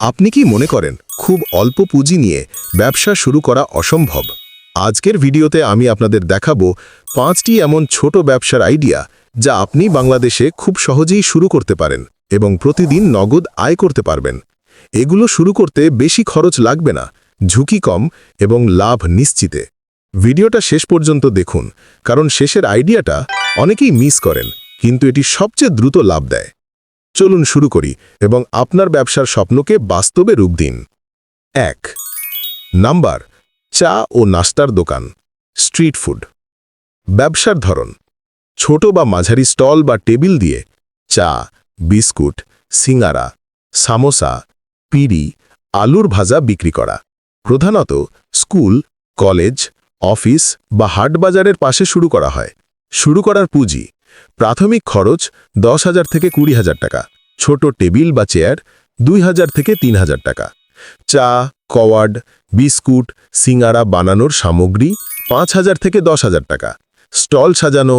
আপনি কি মনে করেন, খুব অল্প পুঁজি নিয়ে ব্যবসা শুরু করা অসম্ভব? আজকের ভিডিওতে আমি আপনাদের দেখাবো পাঁচটি এমন ছোট ব্যবসার আইডিয়া যা আপনি বাংলাদেশে খুব সহজেই শুরু করতে পারেন এবং প্রতিদিন নগদ আয় করতে পারবেন। এগুলো শুরু করতে বেশি খরচ লাগবে না, ঝুঁকি কম এবং লাভ নিশ্চিতে। ভিডিওটা শেষ পর্যন্ত দেখুন, কারণ শেষের আইডিয়াটা অনেকেই মিস করেন, কিন্তু এটি সবচেয়ে দ্রুত লাভ দেয়। চলুন শুরু করি এবং আপনার ব্যবসার স্বপ্নকে বাস্তবে রূপ দিন। এক। নাম্বার, চা ও নাস্তার দোকান, স্ট্রিট ফুড। ব্যবসার ধরন, ছোট বা মাঝারি স্টল বা টেবিল দিয়ে চা, বিস্কুট, সিঙ্গারা, সামোসা, পিড়ি, আলুর ভাজা বিক্রি করা। প্রধানত, স্কুল, কলেজ, অফিস বা হাট বাজারের পাশে শুরু করা হয়। শুরু করার পুঁজি প্রাথমিক খরচ দশ হাজার থেকে কুড়ি হাজার টাকা, ছোট টেবিল বা চেয়ার দুই হাজার থেকে তিন হাজার টাকা। চা, কওয়ার্ড, বিস্কুট, সিঙ্গারা বানানোর সামগ্রী পাঁচ হাজার থেকে দশ হাজার টাকা। স্টল সাজানো,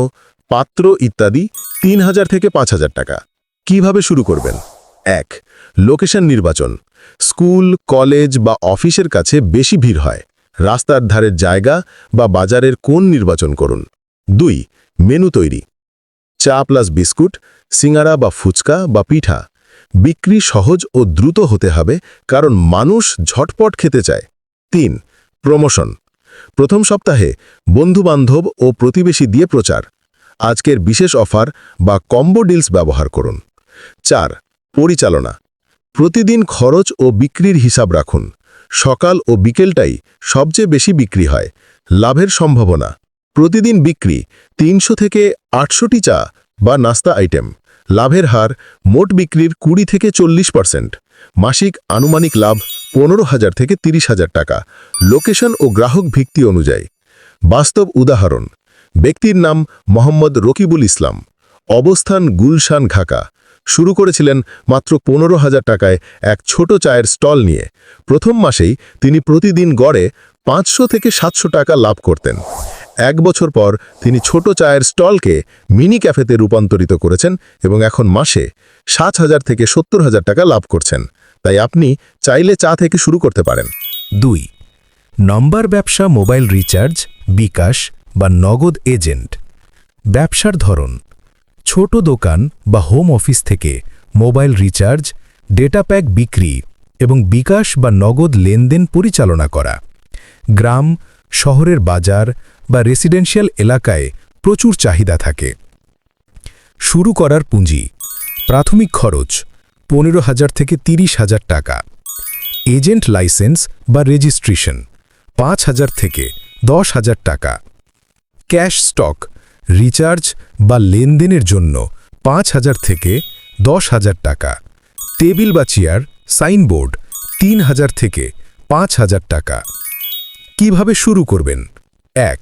পাত্র ইত্যাদি তিন হাজার থেকে পাঁচ হাজার টাকা। কীভাবে শুরু করবেন? এক, লোকেশন নির্বাচন। স্কুল, কলেজ বা অফিসের কাছে বেশি ভিড় হয়। রাস্তার ধারের জায়গা বা বাজারের কোন নির্বাচন করুন। দুই, মেনু তৈরি। চা প্লাস বিস্কুট, সিঙ্গারা বা ফুচকা বা পিঠা। বিক্রি সহজ ও দ্রুত হতে হবে, কারণ মানুষ ঝটপট খেতে চায়। তিন, প্রমোশন। প্রথম সপ্তাহে বন্ধুবান্ধব ও প্রতিবেশী দিয়ে প্রচার। আজকের বিশেষ অফার বা কম্বো ডিলস ব্যবহার করুন। চার, পরিচালনা। প্রতিদিন খরচ ও বিক্রির হিসাব রাখুন। সকাল ও বিকেলটাই সবচেয়ে বেশি বিক্রি হয়। লাভের সম্ভাবনা। প্রতিদিন বিক্রি তিনশো থেকে আটশোটি চা বা নাস্তা আইটেম। লাভের হার মোট বিক্রির কুড়ি থেকে চল্লিশ পার্সেন্ট। মাসিক আনুমানিক লাভ পনেরো হাজার থেকে তিরিশ হাজার টাকা। লোকেশন ও গ্রাহক ভিত্তি অনুযায়ী। বাস্তব উদাহরণ, ব্যক্তির নাম মোহাম্মদ রকিবুল ইসলাম। অবস্থান গুলশান ঘাকা শুরু করেছিলেন মাত্র পনেরো হাজার টাকায় এক ছোট চায়ের স্টল নিয়ে। প্রথম মাসেই তিনি প্রতিদিন গড়ে পাঁচশো থেকে সাতশো টাকা লাভ করতেন। এক বছর পর তিনি ছোট চায়ের স্টলকে মিনি ক্যাফেতে রূপান্তরিত করেছেন এবং এখন মাসে সাত হাজার থেকে সত্তর হাজার টাকা লাভ করছেন। তাই আপনি চাইলে চা থেকে শুরু করতে পারেন। দুই, নম্বর ব্যবসা মোবাইল রিচার্জ, বিকাশ বা নগদ এজেন্ট। ব্যবসার ধরন, ছোট দোকান বা হোম অফিস থেকে মোবাইল রিচার্জ, ডেটা প্যাক বিক্রি এবং বিকাশ বা নগদ লেনদেন পরিচালনা করা। গ্রাম, শহরের বাজার বা রেসিডেন্সিয়াল এলাকায় প্রচুর চাহিদা থাকে। শুরু করার পুঁজি, প্রাথমিক খরচ পনেরো হাজার থেকে তিরিশ হাজার টাকা। এজেন্ট লাইসেন্স বা রেজিস্ট্রেশন পাঁচ হাজার থেকে দশ হাজার টাকা। ক্যাশ স্টক, রিচার্জ বা লেনদেনের জন্য পাঁচ হাজার থেকে দশ হাজার টাকা। টেবিল বা চেয়ার, সাইনবোর্ড তিন হাজার থেকে পাঁচ হাজার টাকা। কীভাবে শুরু করবেন? এক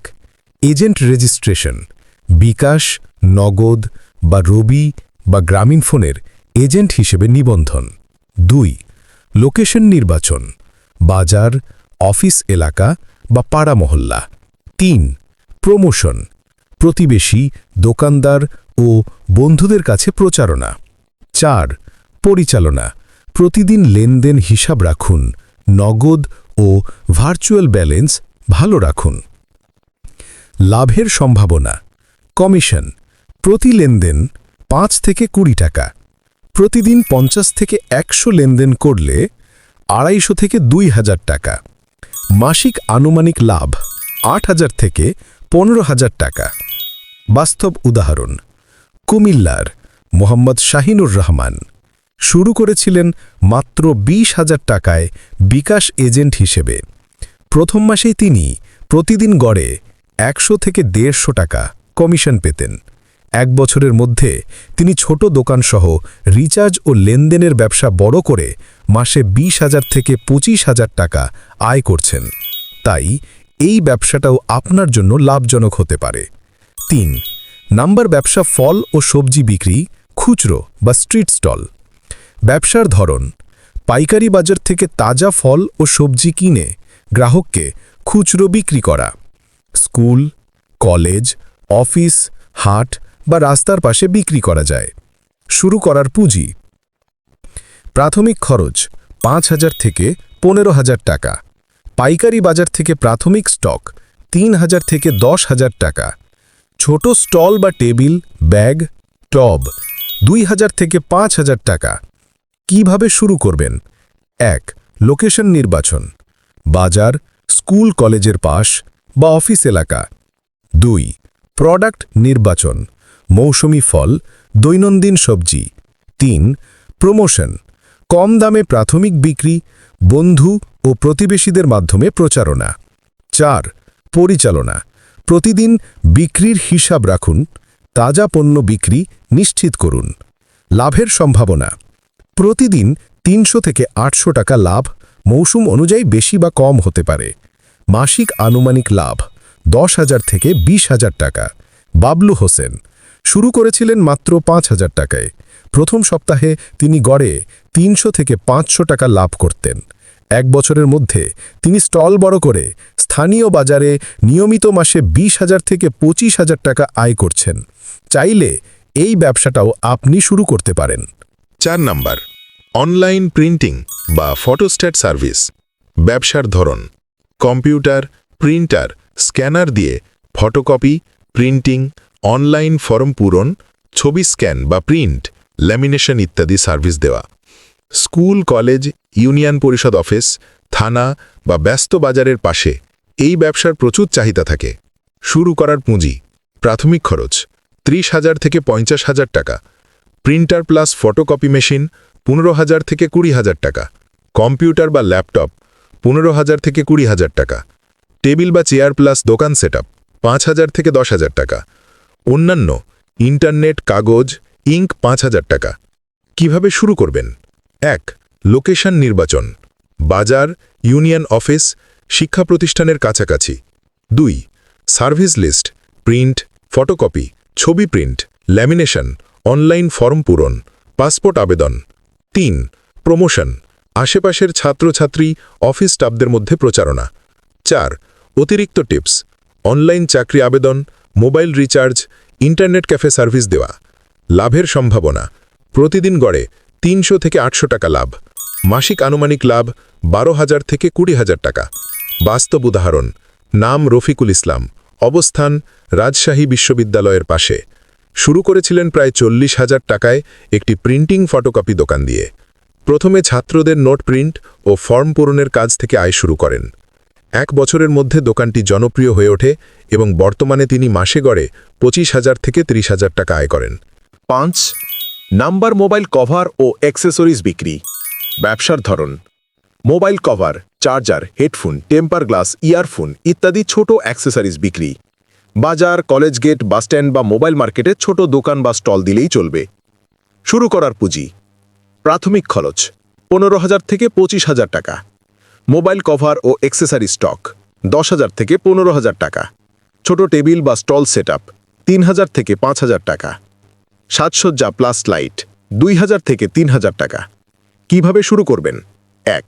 এজেন্ট রেজিস্ট্রেশন, বিকাশ, নগদ বা রবি বা গ্রামীণ ফোনের এজেন্ট হিসেবে নিবন্ধন। দুই, লোকেশন নির্বাচন, বাজার, অফিস এলাকা বা পাড়া মহল্লা। তিন, প্রমোশন, প্রতিবেশী, দোকানদার ও বন্ধুদের কাছে প্রচারণা। চার, পরিচালনা, প্রতিদিন লেনদেন হিসাব রাখুন, নগদ ও ভার্চুয়াল ব্যালেন্স ভালো রাখুন। লাভের সম্ভাবনা। কমিশন, প্রতি লেনদেন পাঁচ থেকে কুড়ি টাকা। প্রতিদিন পঞ্চাশ থেকে একশো লেনদেন করলে আড়াইশো থেকে দুই হাজার টাকা। মাসিক আনুমানিক লাভ আট হাজার থেকে পনেরো হাজার টাকা। বাস্তব উদাহরণ, কুমিল্লার মোহাম্মদ শাহিনুর রহমান। শুরু করেছিলেন মাত্র বিশ হাজার টাকায় বিকাশ এজেন্ট হিসেবে। প্রথম মাসেই তিনি প্রতিদিন গড়ে একশো থেকে দেড়শো টাকা কমিশন পেতেন। এক বছরের মধ্যে তিনি ছোট দোকানসহ রিচার্জ ও লেনদেনের ব্যবসা বড় করে মাসে বিশ হাজার থেকে পঁচিশ হাজার টাকা আয় করছেন। তাই এই ব্যবসাটাও আপনার জন্য লাভজনক হতে পারে। তিন, নাম্বার ব্যবসা ফল ও সবজি বিক্রি, খুচরো বা স্ট্রিট স্টল। ব্যবসার ধরন, পাইকারি বাজার থেকে তাজা ফল ও সবজি কিনে গ্রাহককে খুচরো বিক্রি করা। স্কুল, কলেজ, অফিস, হাট বা রাস্তার পাশে বিক্রি করা যায়। শুরু করার পুঁজি। প্রাথমিক খরচ পাঁচ হাজার থেকে পনেরো হাজার টাকা। পাইকারি বাজার থেকে প্রাথমিক স্টক তিন হাজার থেকে দশ হাজার টাকা। ছোট স্টল বা টেবিল, ব্যাগ, টব দুই হাজার থেকে পাঁচ হাজার টাকা। কীভাবে শুরু করবেন? এক, লোকেশন নির্বাচন। বাজার, স্কুল, কলেজের পাশ বা অফিস এলাকা। দুই প্রোডাক্ট নির্বাচন, মৌসুমি ফল, দৈনন্দিন সবজি। তিন প্রমোশন কম দামে প্রাথমিক বিক্রি, বন্ধু ও প্রতিবেশীদের মাধ্যমে প্রচারণা। চার, পরিচালনা, প্রতিদিন বিক্রির হিসাব রাখুন, তাজা পণ্য বিক্রি নিশ্চিত করুন। লাভের সম্ভাবনা, প্রতিদিন তিনশো থেকে আটশো টাকা লাভ মৌসুম অনুযায়ী বেশি বা কম হতে পারে। মাসিক আনুমানিক লাভ দশ হাজার থেকে বিশ হাজার টাকা। বাবলু হোসেন, শুরু করেছিলেন মাত্র পাঁচ হাজার টাকায়। প্রথম সপ্তাহে তিনি গড়ে তিনশো থেকে পাঁচশো টাকা লাভ করতেন। এক বছরের মধ্যে তিনি স্টল বড় করে স্থানীয় বাজারে নিয়মিত মাসে বিশ হাজার থেকে পঁচিশ হাজার টাকা আয় করছেন। চাইলে এই ব্যবসাটাও আপনি শুরু করতে পারেন। চার নাম্বার, অনলাইন প্রিন্টিং বা ফটোস্ট্যাট সার্ভিস। ব্যবসার ধরন। কম্পিউটার, প্রিন্টার, স্ক্যানার দিয়ে ফটোকপি, প্রিন্টিং, অনলাইন ফর্ম পূরণ, ছবি স্ক্যান বা প্রিন্ট, ল্যামিনেশন ইত্যাদি সার্ভিস দেওয়া। স্কুল, কলেজ, ইউনিয়ন পরিষদ অফিস, থানা বা ব্যস্ত বাজারের পাশে এই ব্যবসার প্রচুর চাহিদা থাকে। শুরু করার পুঁজি, প্রাথমিক খরচ, ত্রিশ হাজার থেকে পঞ্চাশ হাজার টাকা। প্রিন্টার প্লাস ফটোকপি মেশিন, পনেরো হাজার থেকে কুড়ি হাজার টাকা। কম্পিউটার বা ল্যাপটপ পনেরো হাজার থেকে কুড়ি হাজার টাকা। টেবিল বা চেয়ার প্লাস দোকান সেট আপ পাঁচ হাজার থেকে দশ হাজার টাকা। অন্যান্য, ইন্টারনেট, কাগজ, ইঙ্ক পাঁচ হাজার টাকা। কীভাবে শুরু করবেন? এক, লোকেশন নির্বাচন। বাজার, ইউনিয়ন অফিস, শিক্ষা প্রতিষ্ঠানের কাছাকাছি। দুই, সার্ভিস লিস্ট, প্রিন্ট, ফটোকপি, ছবি প্রিন্ট, ল্যামিনেশন, অনলাইন ফর্ম পূরণ, পাসপোর্ট আবেদন। তিন, প্রমোশন। আশেপাশের ছাত্রছাত্রী, অফিস স্টাফদের মধ্যে প্রচারণা। চার, অতিরিক্ত টিপস, অনলাইন চাকরি আবেদন, mobile recharge, internet cafe service দেওয়া। লাভের সম্ভাবনা, প্রতিদিন গড়ে তিনশো থেকে আটশো টাকা লাভ। মাসিক আনুমানিক লাভ বারো হাজার থেকে কুড়ি হাজার টাকা। বাস্তব উদাহরণ, নাম রফিকুল ইসলাম। অবস্থান, রাজশাহী বিশ্ববিদ্যালয়ের পাশে। শুরু করেছিলেন প্রায় চল্লিশ হাজার টাকায় একটি প্রিন্টিং ফটোকপি দোকান দিয়ে। প্রথমে ছাত্রদের নোট প্রিন্ট ও ফর্ম পূরণের কাজ থেকে আয় শুরু করেন। এক বছরের মধ্যে দোকানটি জনপ্রিয় হয়ে ওঠে এবং বর্তমানে তিনি মাসে গড়ে পঁচিশ হাজার থেকে ত্রিশ হাজার টাকা আয় করেন। পাঁচ, নাম্বার মোবাইল কভার ও অ্যাক্সেসরিজ বিক্রি। ব্যবসার ধরন। Mobile cover, charger, headphone, temper glass, earphone ইত্যাদি ছোট অ্যাক্সেসরিজ বিক্রি। বাজার, কলেজ গেট বাসস্ট্যান্ড বা মোবাইল মার্কেটে ছোট দোকান বা স্টল দিলেই চলবে। শুরু করার পুঁজি। প্রাথমিক খরচ পনেরো হাজার থেকে পঁচিশ হাজার টাকা। মোবাইল কভার ও অ্যাক্সেসরি স্টক দশ হাজার থেকে পনেরো হাজার টাকা। ছোট টেবিল বা স্টল সেট আপ তিন হাজার থেকে পাঁচ হাজার টাকা। সাজসজ্জা প্লাস লাইট দুই হাজার থেকে তিন হাজার টাকা। কীভাবে শুরু করবেন? এক,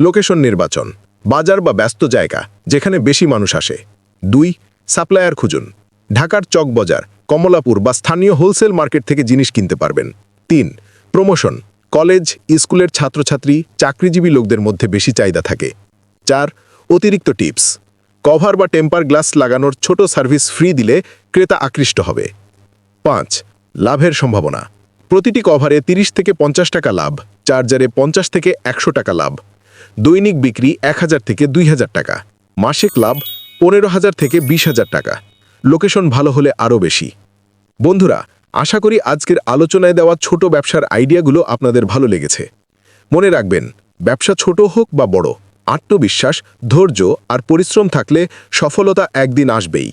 লোকেশন নির্বাচন, বাজার বা ব্যস্ত জায়গা যেখানে বেশি মানুষ আসে। দুই, সাপ্লায়ার খুঁজুন, ঢাকার চক বাজার কমলাপুর বা স্থানীয় হোলসেল মার্কেট থেকে জিনিস কিনতে পারবেন। তিন, প্রমোশন কলেজ, স্কুলের ছাত্রছাত্রী, চাকরিজীবী লোকদের মধ্যে বেশি চাহিদা থাকে। চার, অতিরিক্ত টিপস। কভার বা টেম্পার গ্লাস লাগানোর ছোট সার্ভিস ফ্রি দিলে ক্রেতা আকৃষ্ট হবে। পাঁচ, লাভের সম্ভাবনা। প্রতিটি কভারে ৩০ থেকে পঞ্চাশ টাকা লাভ, চার্জারে পঞ্চাশ থেকে একশো টাকা লাভ। দৈনিক বিক্রি এক হাজার থেকে দুই হাজার টাকা। মাসিক লাভ পনেরো হাজার থেকে বিশ হাজার টাকা। লোকেশন ভালো হলে আরও বেশি। বন্ধুরা আশা করি আজকের আলোচনায় দেওয়া ছোট ব্যবসার আইডিয়াগুলো আপনাদের ভালো লেগেছে। মনে রাখবেন, ব্যবসা ছোট হোক বা বড়, আত্মবিশ্বাস, ধৈর্য আর পরিশ্রম থাকলে সফলতা একদিন আসবেই।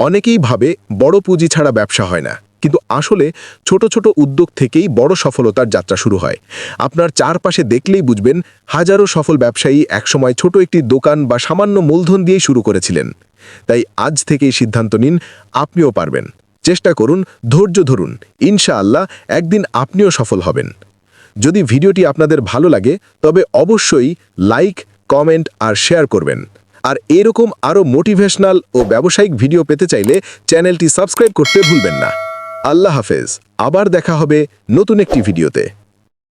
অনেকেই ভাবে বড় পুঁজি ছাড়া ব্যবসা হয় না, কিন্তু আসলে ছোট ছোট উদ্যোগ থেকেই বড় সফলতার যাত্রা শুরু হয়। আপনার চারপাশে দেখলেই বুঝবেন, হাজারো সফল ব্যবসায়ী একসময় ছোট একটি দোকান বা সামান্য মূলধন দিয়েই শুরু করেছিলেন। তাই আজ থেকেই সিদ্ধান্ত নিন, আপনিও পারবেন। চেষ্টা করুন, ধৈর্য ধরুন। ইনশাআল্লাহ একদিন আপনিও সফল হবেন। যদি ভিডিওটি আপনাদের ভালো লাগে, তবে অবশ্যই লাইক, কমেন্ট আর শেয়ার করবেন। আর এরকম আরও মোটিভেশনাল ও ব্যবসায়িক ভিডিও পেতে চাইলে চ্যানেলটি সাবস্ক্রাইব করতে ভুলবেন না। আল্লাহ হাফেজ। আবার দেখা হবে নতুন একটি ভিডিওতে।